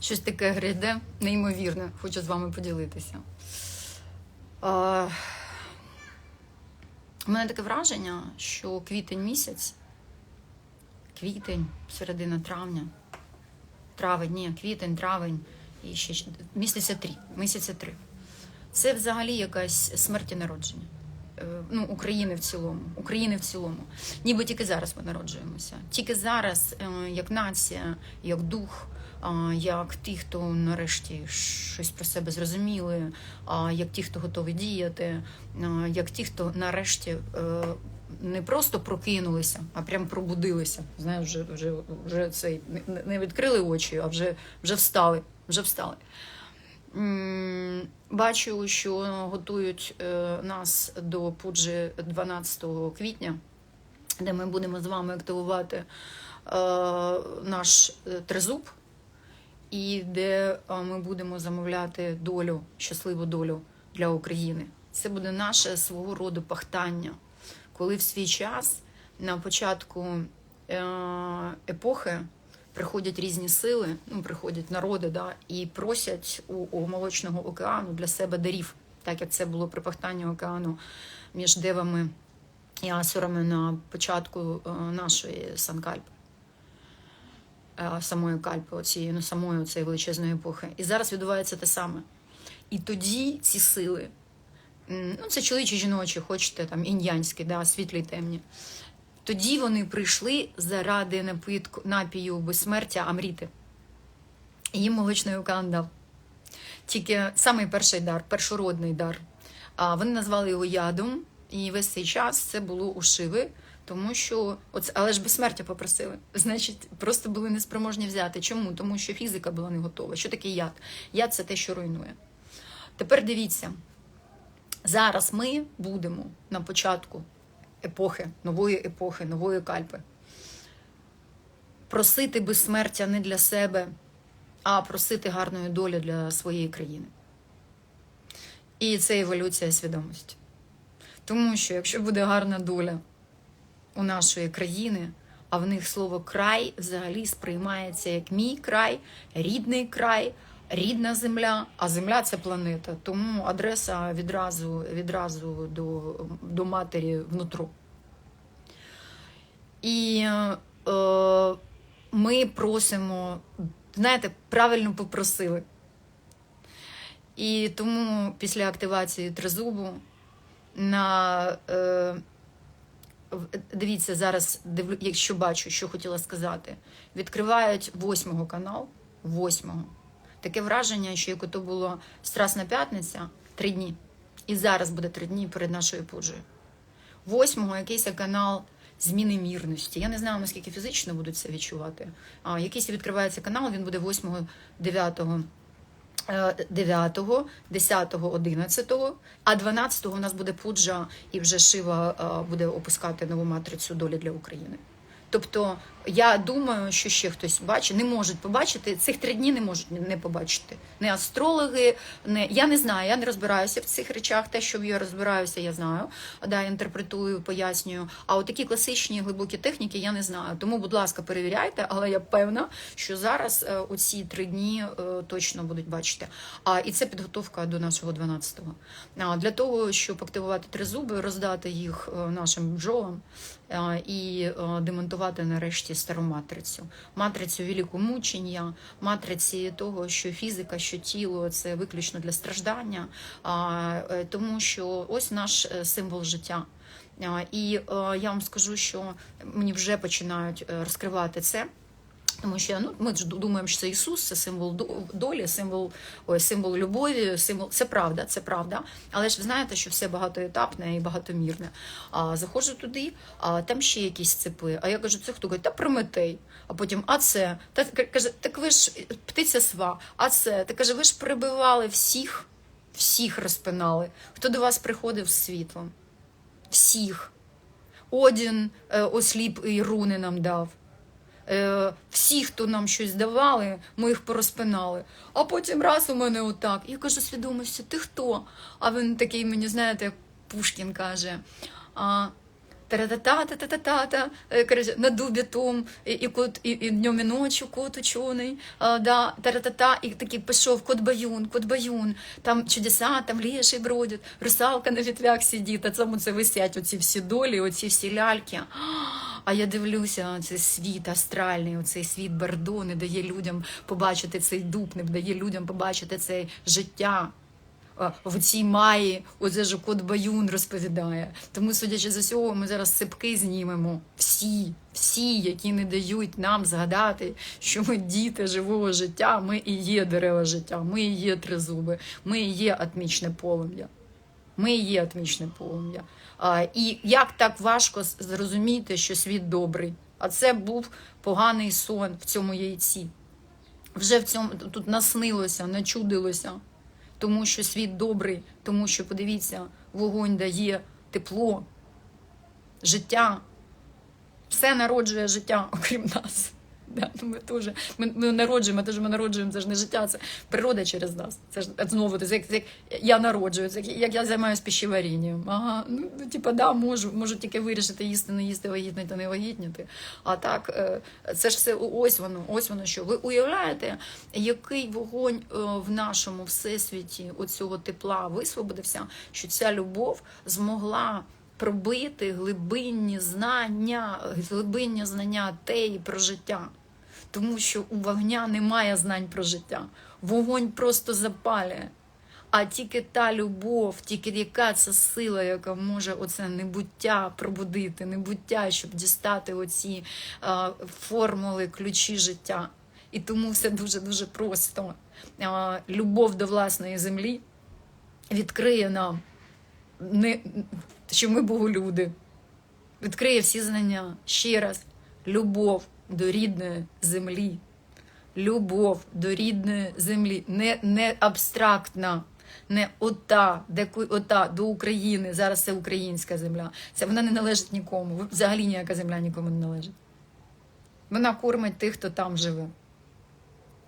щось таке гряде, неймовірне, хочу з вами поділитися. А, у мене таке враження, що квітень місяць, квітень, середина травня, травень, ні, квітень, травень і ще місяця три. Місяця три. Це взагалі якась смерть і народження. Е, Ну, України в цілому, України в цілому. Ніби тільки зараз ми народжуємося. Тільки зараз, е, як нація, як дух, як ті, хто нарешті щось про себе зрозуміли, як ті, хто готові діяти, як ті, хто нарешті е, не просто прокинулися, а прям пробудилися. Знаєш, вже, вже, вже цей не відкрили очі, а вже, вже встали. Вже встали. Бачу, що готують е, нас до пуджі 12 квітня, де ми будемо з вами активувати е, наш е, тризуб, і де е, ми будемо замовляти долю, щасливу долю для України. Це буде наше свого роду пахтання, коли в свій час на початку е, епохи приходять різні сили, ну приходять народи, да, і просять у, у молочного океану для себе дарів, так як це було при пахтанні океану між девами і асурами на початку е, нашої санкальпи. Е, Самої кальпи, оцієї, ну самої цієї величезної епохи. І зараз відбувається те саме. І тоді ці сили, ну це чоловічі, жіночі, хочете там ін'янські, да, світлі й темні. Тоді вони прийшли заради напитку, напію безсмертя Амріти. Їм молочний океан дав. Тільки самий перший дар, першородний дар. А вони назвали його ядом, і весь цей час це було у Шиви, тому що оце, але ж безсмертя попросили. Значить, просто були неспроможні взяти. Чому? Тому що фізика була не готова. Що таке яд? Яд це те, що руйнує. Тепер дивіться, зараз ми будемо на початку епохи, нової епохи, нової кальпи. Просити безсмертя не для себе, а просити гарної долі для своєї країни. І це еволюція свідомості. Тому що якщо буде гарна доля у нашої країни, а в них слово край взагалі сприймається як мій край, рідний край, рідна земля, а земля це планета. Тому адреса відразу, відразу до, до матері внутру. І е, ми просимо, знаєте, правильно попросили. І тому після активації тризубу на е, дивіться зараз, якщо бачу, що хотіла сказати, відкривають восьмого канал, восьмого. Таке враження, що як то було Страсна п'ятниця три дні. І зараз буде три дні перед нашою пуджею. Восьмого якийсь канал зміни мірності. Я не знаю, наскільки фізично будуть це відчувати. А, якийсь відкривається канал, він буде 8, 9, 9, 10, 11, а 12 у нас буде пуджа, і вже Шива е, буде опускати нову матрицю долі для України. Тобто я думаю, що ще хтось бачить, не можуть побачити цих три дні не можуть не побачити. Не астрологи, не я не знаю, я не розбираюся в цих речах. Те, що я розбираюся, я знаю. Да, інтерпретую, пояснюю. А от такі класичні глибокі техніки я не знаю. Тому, будь ласка, перевіряйте, але я певна, що зараз е, оці три дні е, точно будуть бачити. А і це підготовка до нашого 12-го. А для того, щоб активувати тризуби, роздати їх е, нашим бджолам і е, демонтувати нарешті стару матрицю. Матрицю великомучення, матриці того, що фізика, що тіло це виключно для страждання, е, тому що ось наш е, символ життя. І е, я вам скажу, що мені вже починають розкривати це. Тому що ну, ми ж думаємо, що це Ісус, це символ долі, символ, ой, символ любові, символ це правда, це правда. Але ж ви знаєте, що все багатоетапне і багатомірне. А заходжу туди, а там ще якісь цепи. А я кажу, це хто? Говорить, та Прометей. А потім, а це? Та каже, так ви ж птиця сва, а це? Та каже, ви ж прибивали всіх, всіх розпинали. Хто до вас приходив з світлом? Всіх. Одін е, осліп і руни нам дав. Е, всі, хто нам щось давали, ми їх порозпинали. А потім раз у мене отак. Я кажу свідомості, ти хто? А він такий мені, знаєте, як Пушкін каже. А, Та-та-та, та-та-та-та, е, на дубі том, і, і, кот, і, і днем і ночі кот учений, а, да, та-та-та, і такий пішов кот баюн, кот баюн, там чудеса, там леші бродять, русалка на вітрях сидить, а цьому це висять оці всі долі, оці всі ляльки. А я дивлюся, цей світ астральний, оцей світ Бордо не дає людям побачити цей дуб, не дає людям побачити це життя. В цій маї оце ж кот Баюн розповідає. Тому, судячи з усього, ми зараз сипки знімемо. Всі, всі, які не дають нам згадати, що ми діти живого життя, ми і є дерева життя, ми і є тризуби, ми і є атмічне полум'я. Ми є атмічне полум'я. І як так важко зрозуміти, що світ добрий? А це був поганий сон в цьому яйці. Вже в цьому тут наснилося, начудилося, тому що світ добрий, тому що, подивіться, вогонь дає тепло, життя. Все народжує життя, окрім нас. Да, ну ми, теж, ми, ми народжуємо, те, що ми народжуємо, це ж не життя, це природа через нас. Це ж знову це як, як я народжую, це як, як я займаюся пищеварінням. Ага, ну, типа, да, можу, можу тільки вирішити їсти, не їсти, вагітніти, не вагітніти. А так, е, це ж все ось воно, ось воно що. Ви уявляєте, який вогонь е, в нашому всесвіті оцього тепла висвободився, що ця любов змогла пробити глибинні знання, глибинні знання теї про життя. Тому що у вогня немає знань про життя. Вогонь просто запалює. А тільки та любов, тільки яка це сила, яка може оце небуття пробудити, небуття, щоб дістати оці е, формули, ключі життя. І тому все дуже-дуже просто. Е, любов до власної землі відкриє нам не, що ми боголюди. Відкриє всі знання. Ще раз, любов до рідної землі. Любов до рідної землі. Не, не абстрактна, не ота, де ота до України. Зараз це українська земля. Це вона не належить нікому. Взагалі ніяка земля нікому не належить. Вона кормить тих, хто там живе.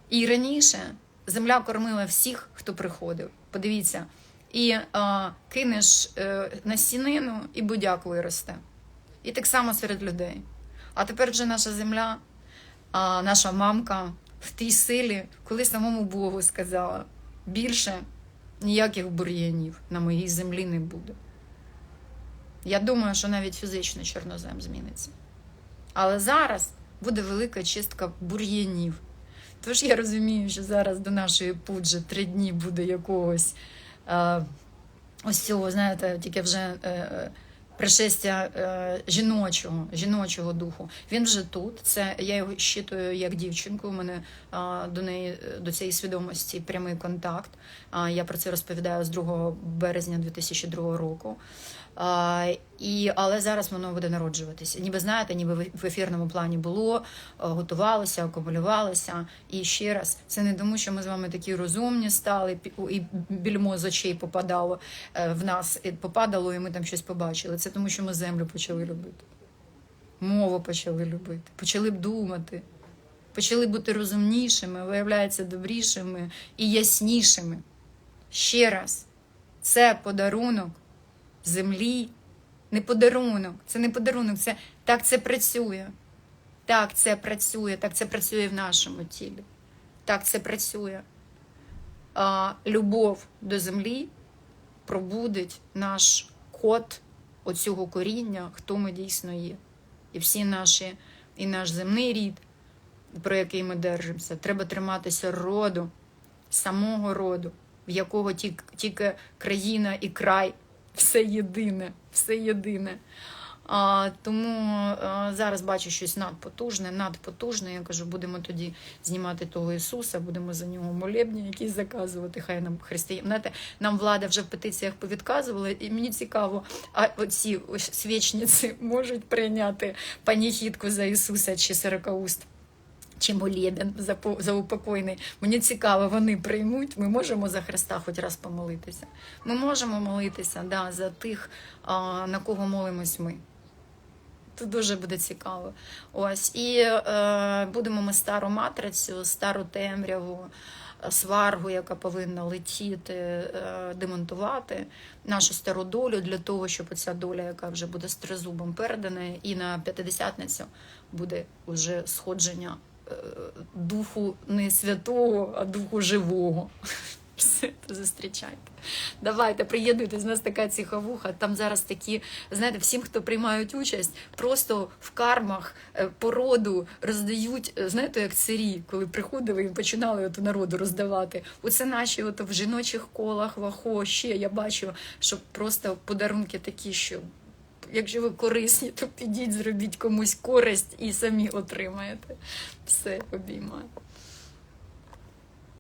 І раніше земля кормила всіх, хто приходив. Подивіться, і а, кинеш е, насінину, і будяк виросте. І так само серед людей. А тепер вже наша земля, а, наша мамка в тій силі, коли самому Богу сказала: більше ніяких бур'янів на моїй землі не буде. Я думаю, що навіть фізично чорнозем зміниться. Але зараз буде велика чистка бур'янів. Тож я розумію, що зараз до нашої пуджі три дні буде якогось е, ось цього, знаєте, тільки вже е, е, пришестя е, жіночого, жіночого духу. Він вже тут. Це я його щитую як дівчинку. У мене е, до неї до цієї свідомості прямий контакт. Е, я про це розповідаю з 2 березня 2002 року. І, але зараз воно буде народжуватися. Ніби знаєте, ніби в- ефірному плані було, е, готувалося, акумулювалося. І ще раз, це не тому, що ми з вами такі розумні стали, і більмо з очей попадало е, в нас, попадало, і ми там щось побачили. Це тому, що ми землю почали любити. Мову почали любити, почали б думати, почали бути розумнішими, виявляється, добрішими і яснішими. Ще раз, це подарунок землі. Не подарунок, це не подарунок, це так це працює. Так це працює, так це працює в нашому тілі. Так це працює. А, любов до землі пробудить наш код оцього коріння, хто ми дійсно є. І всі наші, і наш земний рід, про який ми держимося, треба триматися роду, самого роду, в якого тільки, країна і край все єдине, все єдине. А, тому а, зараз бачу щось надпотужне, надпотужне. Я кажу, будемо тоді знімати того Ісуса, будемо за нього молебні якісь заказувати. Хай нам християн. Знаєте, нам влада вже в петиціях повідказувала, і мені цікаво, а оці свічниці можуть прийняти паніхідку за Ісуса чи сорокауст? Чи молебен заупокойний. Мені цікаво, вони приймуть. Ми можемо за Христа хоч раз помолитися. Ми можемо молитися да, за тих, на кого молимось ми. Тут дуже буде цікаво. Ось і е, будемо ми стару матрицю, стару темряву, сваргу, яка повинна летіти, е, демонтувати нашу стару долю для того, щоб ця доля, яка вже буде з тризубом передана, і на п'ятидесятницю буде уже сходження духу не святого, а духу живого. Все, зустрічайте. Давайте, приєднуйтесь, у нас така цікавуха. Там зараз такі, знаєте, всім, хто приймають участь, просто в кармах е, породу роздають, е, знаєте, як царі, коли приходили і починали от народу роздавати. Оце наші от в жіночих колах, вахо, ще я бачу, що просто подарунки такі, що якщо ви корисні, то підіть, зробіть комусь користь і самі отримаєте. Все, обіймаю.